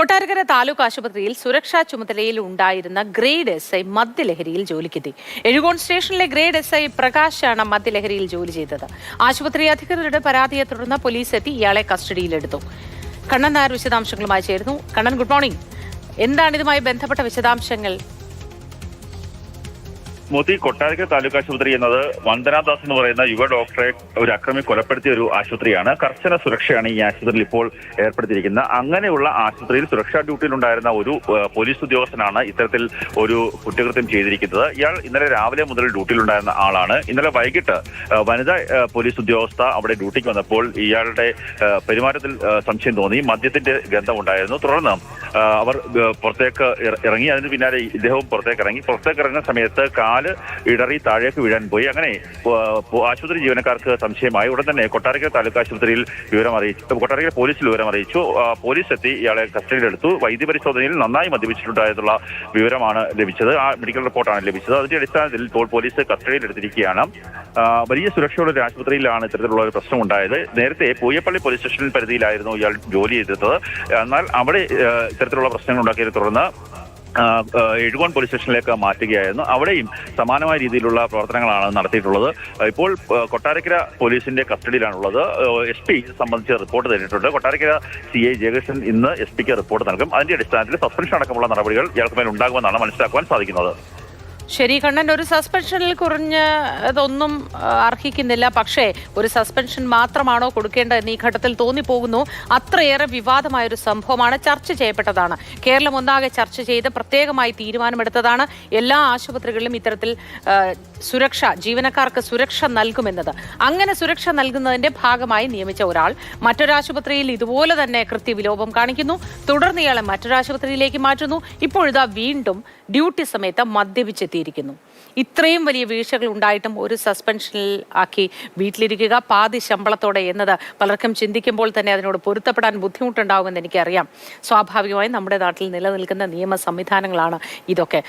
കൊട്ടാരക്കര താലൂക്ക് ആശുപത്രിയിൽ സുരക്ഷാ ചുമതലയിൽ ഉണ്ടായിരുന്ന ഗ്രേഡ് എസ് ഐ മദ്യലഹരിയിൽ ജോലിക്കെത്തി. എഴുകോൺ സ്റ്റേഷനിലെ ഗ്രേഡ് എസ് ഐ പ്രകാശാണ് മദ്യലഹരിയിൽ ജോലി ചെയ്തത്. ആശുപത്രി അധികൃതരുടെ പരാതിയെ തുടർന്ന് പോലീസ് എത്തി ഇയാളെ കസ്റ്റഡിയിലെടുത്തു. കണ്ണൻ നായർ വിശദാംശങ്ങളുമായി ചേരുന്നു. Kannan good morning. എന്താണ് ഇതുമായി ബന്ധപ്പെട്ട വിശദാംശങ്ങൾ? മോദി കൊട്ടാരക്കര താലൂക്ക് ആശുപത്രി എന്നത് വന്ദനാദാസ് എന്ന് പറയുന്ന യുവ ഡോക്ടറെ ഒരു അക്രമി കൊലപ്പെടുത്തിയ ഒരു ആശുപത്രിയാണ്. കർശന സുരക്ഷയാണ് ഈ ആശുപത്രിയിൽ ഇപ്പോൾ ഏർപ്പെടുത്തിയിരിക്കുന്നത്. അങ്ങനെയുള്ള ആശുപത്രിയിൽ സുരക്ഷാ ഡ്യൂട്ടിയിലുണ്ടായിരുന്ന ഒരു പോലീസ് ഉദ്യോഗസ്ഥനാണ് ഇത്തരത്തിൽ ഒരു കുറ്റകൃത്യം ചെയ്തിരിക്കുന്നത്. ഇയാൾ ഇന്നലെ രാവിലെ മുതൽ ഡ്യൂട്ടിയിലുണ്ടായിരുന്ന ആളാണ്. ഇന്നലെ വൈകിട്ട് വനിതാ പോലീസ് ഉദ്യോഗസ്ഥ അവിടെ ഡ്യൂട്ടിക്ക് വന്നപ്പോൾ ഇയാളുടെ പെരുമാറ്റത്തിൽ സംശയം തോന്നി. മദ്യത്തിന്റെ ഗന്ധമുണ്ടായിരുന്നു. തുടർന്ന് അവർ പുറത്തേക്ക് ഇറങ്ങി. അതിന് പിന്നാലെ ഇദ്ദേഹവും പുറത്തേക്ക് ഇറങ്ങി. പുറത്തേക്ക് ഇറങ്ങുന്ന സമയത്ത് കാൽ ഇടറി താഴേക്ക് വീഴാൻ പോയി. അങ്ങനെ ആശുപത്രി ജീവനക്കാർക്ക് സംശയമായി. ഉടൻ തന്നെ കൊട്ടാരക്കര താലൂക്ക് ആശുപത്രിയിൽ വിവരം അറിയിച്ചു. കൊട്ടാരക്കര പോലീസിൽ വിവരം അറിയിച്ചു. പോലീസ് എത്തി ഇയാളെ കസ്റ്റഡിയിലെടുത്തു. വൈദ്യ പരിശോധനയിൽ നന്നായി മദ്യപിച്ചിട്ടുണ്ടായതുള്ള വിവരമാണ് ലഭിച്ചത്. ആ മെഡിക്കൽ റിപ്പോർട്ടാണ് ലഭിച്ചത്. അതിന്റെ അടിസ്ഥാനത്തിൽ ഇപ്പോൾ പോലീസ് കസ്റ്റഡിയിലെടുത്തിരിക്കുകയാണ്. വലിയ സുരക്ഷയുള്ള ഒരു ആശുപത്രിയിലാണ് ഇത്തരത്തിലുള്ള ഒരു പ്രശ്നം ഉണ്ടായത് നേരത്തെ പൂയപ്പള്ളി പോലീസ് സ്റ്റേഷൻ പരിധിയിലായിരുന്നു ഇയാൾ ജോലി ചെയ്തത് എന്നാൽ അവിടെ ഇത്തരത്തിലുള്ള പ്രശ്നങ്ങൾ ഉണ്ടാക്കിയതിനെ തുടർന്ന് എഴുകോൺ പോലീസ് സ്റ്റേഷനിലേക്ക് മാറ്റുകയായിരുന്നു. അവിടെയും സമാനമായ രീതിയിലുള്ള പ്രവർത്തനങ്ങളാണ് നടത്തിയിട്ടുള്ളത്. ഇപ്പോൾ കൊട്ടാരക്കര പോലീസിന്റെ കസ്റ്റഡിയിലാണുള്ളത്. എസ് പി സംബന്ധിച്ച് റിപ്പോർട്ട് തന്നിട്ടുണ്ട്. കൊട്ടാരക്കര സി ഐ ജയകൃഷ്ണൻ ഇന്ന് എസ് പിക്ക് റിപ്പോർട്ട് നൽകും. അതിന്റെ അടിസ്ഥാനത്തിൽ സസ്പെൻഷൻ അടക്കമുള്ള നടപടികൾ ഇയാൾക്ക് മേൽ ഉണ്ടാകുമെന്നാണ് മനസ്സിലാക്കുവാൻ സാധിക്കുന്നത്. ശരി കണ്ണൻ ഒരു സസ്പെൻഷനിൽ കുറഞ്ഞ അതൊന്നും ആ, അർഹിക്കുന്നില്ല. പക്ഷേ ഒരു സസ്പെൻഷൻ മാത്രമാണോ കൊടുക്കേണ്ടതെന്ന് ഈ ഘട്ടത്തിൽ തോന്നിപ്പോകുന്നു. അത്രയേറെ വിവാദമായ ഒരു സംഭവമാണ് ചർച്ച ചെയ്യപ്പെട്ടതാണ്. കേരളം ഒന്നാകെ ചർച്ച ചെയ്ത് പ്രത്യേകമായി തീരുമാനമെടുത്തതാണ് എല്ലാ ആശുപത്രികളിലും ഇത്തരത്തിൽ സുരക്ഷ ജീവനക്കാർക്ക് സുരക്ഷ നൽകുമെന്നത്. അങ്ങനെ സുരക്ഷ നൽകുന്നതിന്റെ ഭാഗമായി നിയമിച്ച ഒരാൾ മറ്റൊരാശുപത്രിയിൽ ഇതുപോലെ തന്നെ കൃത്യവിലോപം കാണിക്കുന്നു. തുടർന്ന് ഇയാളെ മറ്റൊരാശുപത്രിയിലേക്ക് മാറ്റുന്നു. ഇപ്പോഴിതാ വീണ്ടും ഡ്യൂട്ടി സമയത്ത് മദ്യപിച്ചെത്തിയിരിക്കുന്നു ഇത്രയും വലിയ വീഴ്ചകൾ ഉണ്ടായിട്ടും ഒരു സസ്പെൻഷനിൽ ആക്കി വീട്ടിലിരിക്കുക പാതി ശമ്പളത്തോടെ എന്നത് പലർക്കും ചിന്തിക്കുമ്പോൾ തന്നെ അതിനോട് പൊരുത്തപ്പെടാൻ ബുദ്ധിമുട്ടുണ്ടാകുമെന്ന് എനിക്കറിയാം. സ്വാഭാവികമായും നമ്മുടെ നാട്ടിൽ നിലനിൽക്കുന്ന നിയമ സംവിധാനങ്ങളാണ് ഇതൊക്കെ.